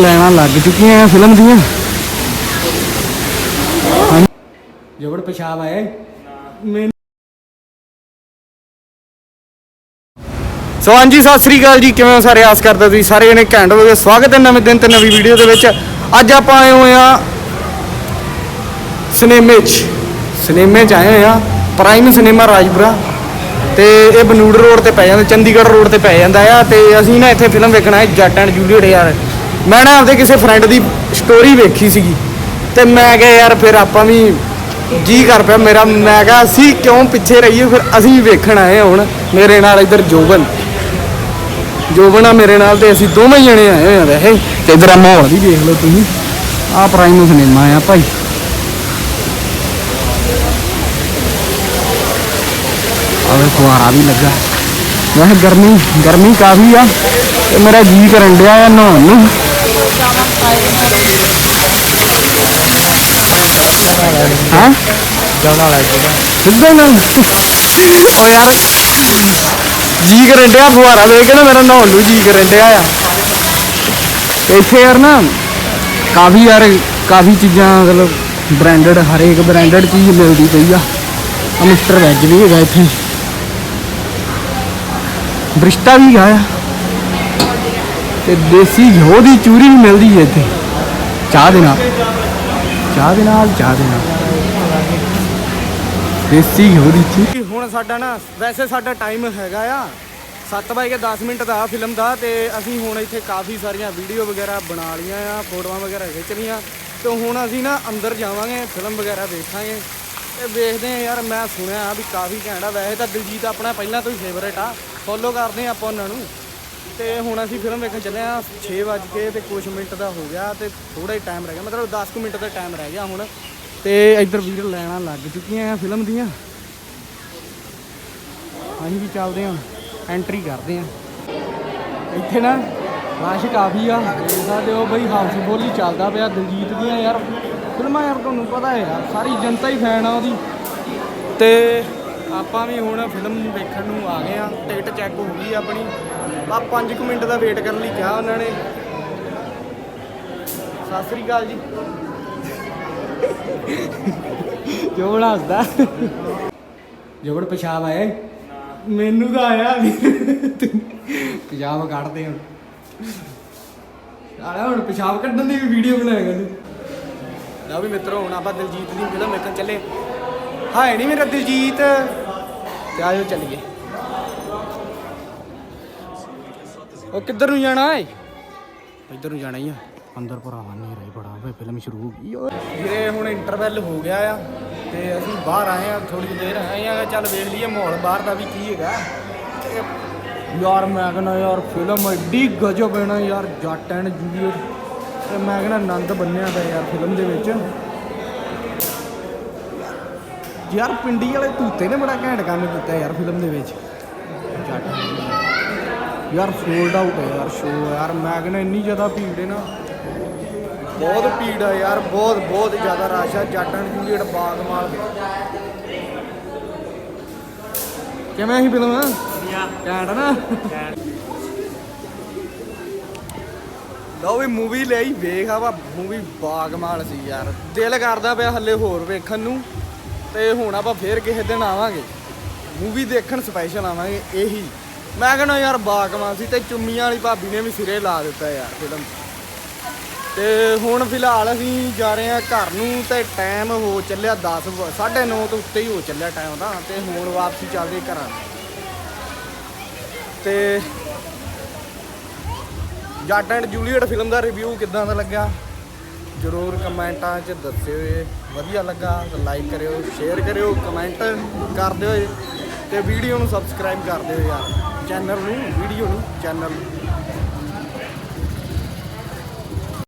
ਲੈਣਾ ਲੱਗ ਚੁੱਕੀਆਂ ਆ ਫਿਲਮ ਦੀਆਂ। ਜਬੜ ਪਿਸ਼ਾਬ ਆਇਆ ਮੈਨੂੰ ਸੋ ਹਾਂਜੀ ਸਤਿ ਸ੍ਰੀ ਅਕਾਲ ਜੀ। ਕਿਵੇਂ ਹੋ ਸਾਰੇ? ਆਸ ਕਰਦਾ ਤੁਸੀਂ ਸਾਰੇ ਜਣੇ ਘੈਂਟ ਹੋਗੇ ਸਵਾਗਤ ਹੈ ਨਵੇਂ ਦਿਨ ਤੇ ਨਵੀਂ ਵੀਡੀਓ ਦੇ ਵਿੱਚ। ਅੱਜ ਆਪਾਂ ਆਏ ਹੋਏ ਆ ਸਿਨੇਮੇ 'ਚ। ਸਿਨੇਮੇ 'ਚ ਆਏ ਹੋਏ ਆ ਪ੍ਰਾਈਮ ਸਿਨੇਮਾ ਰਾਜਪੁਰਾ। ਤੇ ਇਹ ਬਨੂੜ ਰੋਡ ਤੇ ਪੈ ਜਾਂਦਾ ਚੰਡੀਗੜ੍ਹ ਰੋਡ ਤੇ ਪੈ ਜਾਂਦਾ ਆ। ਤੇ ਅਸੀਂ ਨਾ ਇੱਥੇ ਫਿਲਮ ਵੇਖਣਾ ਹੈ ਜੱਟ ਐਂਡ ਜੂਲੀਅਟ ਯਾਰ। ਮੈਂ ਨਾ ਆਪਦੇ ਕਿਸੇ ਫਰੈਂਡ ਦੀ ਸਟੋਰੀ ਵੇਖੀ ਸੀਗੀ ਤੇ ਮੈਂ ਕਿਹਾ, ਯਾਰ ਫਿਰ ਆਪਾਂ ਵੀ ਜੀ ਕਰ ਪਿਆ। ਮੇਰਾ ਮੈਂ ਕਿਹਾ, ਅਸੀਂ ਕਿਉਂ ਪਿੱਛੇ ਰਹੀਏ? ਫਿਰ ਅਸੀਂ ਵੀ ਵੇਖਣ ਆਏ ਹਾਂ ਹੁਣ, ਮੇਰੇ ਨਾਲ ਇੱਧਰ ਜੋਬਨ। ਜੋਬਨ ਆ ਮੇਰੇ ਨਾਲ ਤੇ ਅਸੀਂ ਦੋਵੇਂ ਜਣੇ ਆਏ ਹੋਏ ਆ ਵੈਸੇ। ਤੇ ਇਧਰ ਆ ਮਾਹੌਲ ਵੀ ਦੇਖ ਲਓ ਤੁਸੀਂ। ਆ ਪ੍ਰਾਈਮ ਸਿਨੇਮਾ ਆ ਭਾਈ। ਆਵੇ ਫੁਆਰਾ ਵੀ ਲੱਗਾ। ਵੈਸੇ ਗਰਮੀ ਗਰਮੀ ਕਾਫੀ ਆ ਤੇ ਮੇਰਾ ਜੀ ਕਰਨ ਡਿਆ ਆ ਨਹਾਉਣ ਨੂੰ। ਹਾਂ ਜਾਣਾ ਲੈ ਸਿੱਧਾ ਨਾਲ ਓ ਯਾਰ ਜੀ ਕਰਨ ਡਿਆ ਫੁਆਰਾ ਵੇਖ ਕੇ ਨਾ ਮੇਰਾ ਨਹਾਉਣ ਨੂੰ ਜੀ ਕਰਨ ਡਿਆ ਆ ਇੱਥੇ ਯਾਰ ਨਾ ਕਾਫੀ ਯਾਰ ਕਾਫੀ ਚੀਜ਼ਾਂ ਮਤਲਬ ਬ੍ਰਾਂਡਡ ਹਰੇਕ ਬ੍ਰਾਂਡਡ ਚੀਜ਼ ਮਿਲਦੀ ਪਈ ਆ ਆ ਮਿਸਟਰ ਵੈਜ ਵੀ ਹੈਗਾ ਇੱਥੇ ਬ੍ਰਿਸ਼ਟਾ ਵੀ ਹੈਗਾ ਆ ਤੇ ਦੇਸੀ ਘਿਓ ਦੀ ਚੂਰੀ ਵੀ ਮਿਲਦੀ ਹੈ ਇੱਥੇ। ਚਾਹ ਦੇ ਨਾਲ। ਚਾਹ ਦੇ ਨਾਲ, ਚਾਹ ਦੇ ਨਾਲ। ਦੇਸੀ ਘਿਓ ਦੀ ਚੂਰੀ। ਹੁਣ ਸਾਡਾ ਨਾ, ਵੈਸੇ ਸਾਡਾ ਟਾਈਮ ਹੈਗਾ ਆ। 7 ਵਜੇ 10 ਮਿੰਟ ਦਾ ਫਿਲਮ ਦਾ ਤੇ ਅਸੀਂ ਹੁਣ ਇੱਥੇ ਕਾਫੀ ਸਾਰੀਆਂ ਵੀਡੀਓ ਵਗੈਰਾ ਬਣਾ ਲੀਆਂ ਆ, ਫੋਟੋਆਂ ਵਗੈਰਾ ਖਿੱਚ ਲੀਆਂ ਤੇ ਹੁਣ ਅਸੀਂ ਨਾ ਅੰਦਰ ਜਾਵਾਂਗੇ ਫਿਲਮ ਵਗੈਰਾ ਦੇਖਾਂਗੇ। ਤੇ ਵੇਖਦੇ ਆ ਯਾਰ, ਮੈਂ ਸੁਣਿਆ ਵੀ ਕਾਫੀ ਘੈਂਟ ਆ। ਵੈਸੇ ਤਾਂ ਦਿਲਜੀਤ ਆਪਣਾ ਪਹਿਲਾਂ ਤੋਂ ਹੀ ਫੇਵਰੇਟ ਆ। ਫੋਲੋ ਕਰਦੇ ਆ ਆਪਾਂ ਉਹਨਾਂ ਨੂੰ। ਤੇ ਹੁਣ ਅਸੀਂ ਫਿਲਮ ਵੇਖਣ ਚੱਲੇ ਆ 6 ਵਜ ਕੇ ਤੇ ਕੁਝ ਮਿੰਟ ਦਾ ਹੋ ਗਿਆ ਤੇ ਥੋੜਾ ਹੀ ਟਾਈਮ ਰਹਿ ਗਿਆ, ਮਤਲਬ 10 ਕੁ ਮਿੰਟ ਦਾ ਟਾਈਮ ਰਹਿ ਗਿਆ ਹੁਣ। ਤੇ ਇੱਧਰ ਵੀਰ ਲੈਣਾ ਲੱਗ ਚੁੱਕੀਆਂ ਆ ਫਿਲਮ ਦੀਆਂ। ਅਸੀਂ ਵੀ ਚੱਲਦੇ ਆ ਐਂਟਰੀ ਕਰਦੇ ਆ ਇੱਥੇ ਨਾ ਰਸ਼ ਕਾਫੀ ਆ, ਦੇਖ ਸਕਦੇ ਬਈ ਹਾਊਸ ਹੀ ਚੱਲਦਾ ਪਿਆ ਦਿਲਜੀਤ ਦੀਆਂ ਯਾਰ। ਫਿਲਮਾਂ ਯਾਰ ਤੁਹਾਨੂੰ ਪਤਾ ਹੈ ਯਾਰ, ਸਾਰੀ ਜਨਤਾ ਹੀ ਫੈਨ ਆ ਉਹਦੀ। ਤੇ ਆਪਾਂ ਵੀ ਹੁਣ ਫਿਲਮ ਵੇਖਣ ਨੂੰ ਆ ਗਏ ਆ ਟਿਕਟ ਚੈੱਕ ਹੋ ਗਈ ਆਪਣੀ। ਆ 5 ਮਿੰਟ ਦਾ ਵੇਟ ਕਰਨ ਲਈ ਕਿਹਾ ਉਹਨਾਂ ਨੇ। ਸਤਿ ਸ੍ਰੀ ਅਕਾਲ ਜੀ। ਜੋੜ ਹੱਸਦਾ? ਜੋੜ ਪਿਸ਼ਾਬ ਆਇਆ ਈ? ਮੈਨੂੰ ਤਾਂ ਆਇਆ ਪਿਸ਼ਾਬ ਕੱਢਦੇ ਹੁਣ। ਆਲਾ ਹੁਣ ਪਿਸ਼ਾਬ ਕੱਢਣ ਦੀ ਵੀ ਵੀਡੀਓ ਬਣਾਏਗਾ ਤੂੰ ਲਓ ਵੀ ਮਿੱਤਰੋ ਹੁਣ ਆਪਾਂ ਦਿਲਜੀਤ ਦੀ ਫਿਲਮ ਵੇਖਣ ਚੱਲੇ। ਹਾਏ ਨਹੀਂ ਮੇਰਾ ਦਿਲਜੀਤ। ਤੇ ਆਜੋ ਚੱਲੀਏ। ਉਹ ਕਿੱਧਰ ਨੂੰ ਜਾਣਾ ਏ ਇੱਧਰ ਨੂੰ ਜਾਣਾ ਹੀ ਆ। ਅੰਦਰ ਭਰਾਵਾ ਨਹੀਂ ਰਹੀ ਬੜਾ। ਵੇ ਫਿਲਮ ਸ਼ੁਰੂ ਹੋ ਗਈ ਓਏ। ਵੀਰੇ ਹੁਣ ਇੰਟਰਵੈਲ ਹੋ ਗਿਆ ਆ ਤੇ ਅਸੀਂ ਬਾਹਰ ਆਏ ਆ ਥੋੜੀ ਦੇਰ ਆਏ ਆ ਚੱਲ ਵੇਖ ਲਈਏ ਮਾਹੌਲ ਬਾਹਰ ਦਾ ਵੀ ਕੀ ਹੈਗਾ। ਯਾਰ ਮੈਂ ਕਹਿੰਦਾ ਯਾਰ ਫਿਲਮ ਐਡੀ ਗਜਬ ਹੈ ਨਾ ਯਾਰ ਜੱਟ ਐਂਡ ਜੂਲੀਅਟ। ਤੇ ਮੈਂ ਕਹਿੰਦਾ ਆਨੰਦ ਬੰਨਿਆ ਦਾ ਯਾਰ ਫਿਲਮ ਦੇ ਵਿੱਚ। ਯਾਰ ਪਿੰਡੀ ਵਾਲੇ ਤੂਤੇ ਨੇ ਬੜਾ ਘੈਂਟ ਕੰਮ ਕੀਤਾ ਯਾਰ ਫਿਲਮ ਦੇ ਵਿੱਚ। ਯਾਰ ਸੋਲਡ ਆਊਟ ਹੈ ਯਾਰ ਸ਼ੋ ਯਾਰ ਮੈਂ ਕਹਿੰਦਾ ਇੰਨੀ ਜ਼ਿਆਦਾ ਭੀੜ ਹੈ ਨਾ। ਬਹੁਤ ਭੀੜ ਆ ਯਾਰ ਬਹੁਤ ਬਹੁਤ ਜ਼ਿਆਦਾ ਰਸ਼ ਆ ਜੱਟ ਐਂਡ ਜੂਲੀਅਟ ਬਾਗਮਾਲ ਕਿਵੇਂ ਸੀ ਫਿਲਮ? ਘੈਂਟ ਨਾ? ਲਓ ਵੀ ਮੂਵੀ ਲਈ ਵੇਖ ਆਵਾ ਮੂਵੀ ਬਾਗਮਾਲ ਸੀ ਯਾਰ। ਦਿਲ ਕਰਦਾ ਪਿਆ ਹੱਲੇ ਹੋਰ ਵੇਖਣ ਨੂੰ। ਤੇ ਹੁਣ ਆਪਾਂ ਫੇਰ ਕਿਸੇ ਦਿਨ ਆਵਾਂਗੇ। ਮੂਵੀ ਦੇਖਣ ਸਪੈਸ਼ਲ ਆਵਾਂਗੇ, ਇਹੀ। ਮੈਂ ਕਹਿੰਦਾ ਯਾਰ ਬਾਗਮਾਲ ਸੀ ਤੇ ਚੁੰਮੀਆਂ ਵਾਲੀ ਭਾਬੀ ਨੇ ਵੀ ਸਿਰੇ ਲਾ ਦਿੱਤਾ ਯਾਰ ਫਿਲਮ ਤੇ ਹੁਣ ਫਿਲਹਾਲ ਅਸੀਂ ਜਾ ਰਹੇ ਹਾਂ ਘਰ ਨੂੰ ਤੇ ਟਾਈਮ ਹੋ ਚੱਲਿਆ 10 9:30 ਤੋਂ ਉੱਤੇ ਹੀ ਹੋ ਚੱਲਿਆ ਟਾਈਮ ਦਾ ਤੇ ਹੁਣ ਵਾਪਸੀ ਚੱਲਦੇ ਘਰਾਂ ਨੂੰ। ਤੇ ਜੱਟ ਐਂਡ ਜੂਲੀਅਟ ਫਿਲਮ ਦਾ ਰਿਵਿਊ ਕਿੱਦਾਂ ਦਾ ਲੱਗਾ ਜਰੂਰ ਕਮੈਂਟਾਂ 'ਚ ਦੱਸਿਓ ਵਧੀਆ ਲੱਗਾ ਤਾਂ ਲਾਈਕ ਕਰਿਓ ਸ਼ੇਅਰ ਕਰਿਓ ਕਮੈਂਟ ਕਰ ਦਿਓ ਤੇ ਵੀਡੀਓ ਨੂੰ ਸਬਸਕ੍ਰਾਈਬ ਕਰ ਦਿਓ ਯਾਰ। ਚੈਨਲ ਨੂੰ ਵੀਡੀਓ ਨੂੰ ਚੈਨਲ